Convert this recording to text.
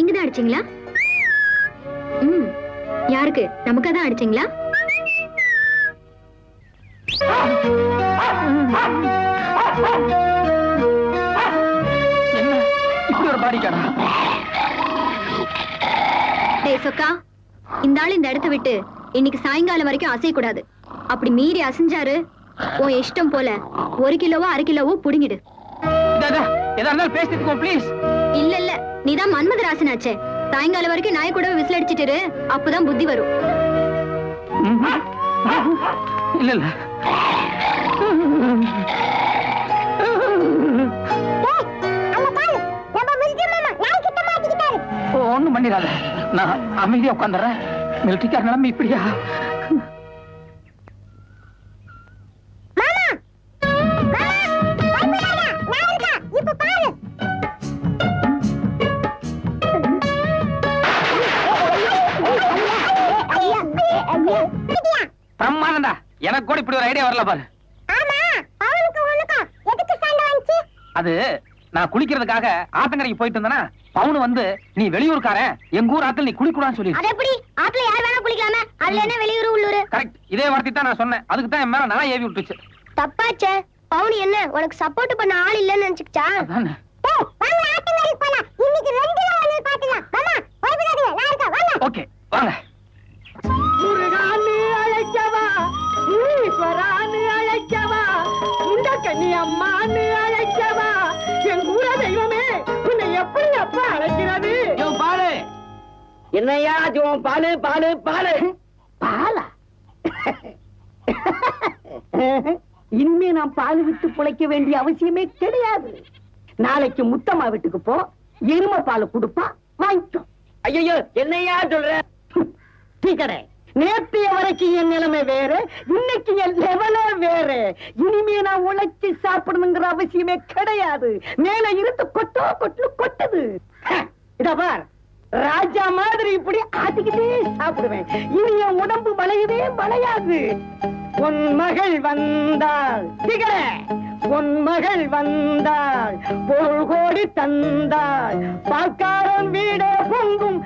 அடிச்சீங்களா? ம் யாருக்கு? நமக்கு தான் அடிச்சீங்களா? என்ன? டேய் சொக்கா இந்த ஆள் இந்த இடத்த விட்டு இன்னைக்கு சாயங்காலம் வரைக்கும் அசையக்கூடாது. அப்படி மீறி அசைஞ்சாரு உன் இஷ்டம் போல ஒரு கிலோவோ அரை கிலோவோ புடுங்கிடு. இருந்தாலும் பேசிட்டு ப்ளீஸ் இல்ல இல்ல நீதான் மன்மதராசனாச்சே. சாயங்காலம் வரைக்கும் நாய் கூட விசில் அடிச்சிட்டு அப்பதான் புத்தி வரும். இல்ல ஒண்ணும் பண்ணிடாத. நான் அமைதியா உட்காந்துறேன் மிலிட்டரிக்கார நிலைமை இப்படியா? பிரம்மானந்தா எனக்கு கூட இப்படி ஒரு ஐடியா வரல பாரு. அது நான் குளிக்கிறதுக்காக ஆத்தங்கரைக்கு போயிட்டு இருந்தேனா பவுன் வந்து நீ வெளியூர்காரன் எங்க ஊர் ஆத்துல நீ குளிக்கூடாதுன்னு சொல்லி அது எப்படி? ஆத்துல யார் வேணா குளிக்கலாமே. அதுல என்ன வெளியூர் உள்ளூர்? கரெக்ட் இதே வார்த்தை தான் நான் சொன்னேன். அதுக்கு தான் என் மேல நான் ஏவி விட்டுச்சு. தப்பாச்சே. பவுன் என்ன உனக்கு சப்போர்ட் பண்ண ஆள் இல்லன்னு நினைச்சுக்கிச்சா? அதானே. ஓகே வாங்க. ஈஸ்வரான்னு அழைக்கவா? இந்த கன்னி அம்மான்னு அழைக்கவா? என் ஊர தெய்வமே உன்னை எப்படி அப்ப அழைக்கிறது? பாலு. என்னையா பாலு பாலு பாலு. பாலா? இனிமே நான் பால் விட்டு பிழைக்க வேண்டிய அவசியமே கிடையாது. நாளைக்கு முத்தம்மா வீட்டுக்கு போ எரும பால் கொடுப்பா வாங்கிக்கோ. ஐயோ என்னையா சொல்ற? டீக்கடை நேற்றைய வரைக்கும் என் நிலைமை வேற இன்னைக்கு என் லெவலே வேற. இனிமே நான் உழைச்சி சாப்பிடணுங்கிற அவசியமே கிடையாது. மேல இருந்து கொட்டோ கொட்டு கொட்டுது. ஹ, ராஜா மாதிரி இப்படி ஆட்டிக்கிட்டே சாப்பிடுவேன். இனி என் உடம்பு வளையவே வளையாது. உன் மகள் வந்தாள். திகழ. உன் மகள் வந்தாள். பொருள் கோடி தந்தாள். பால்காரன் வீடே பொங்கும்.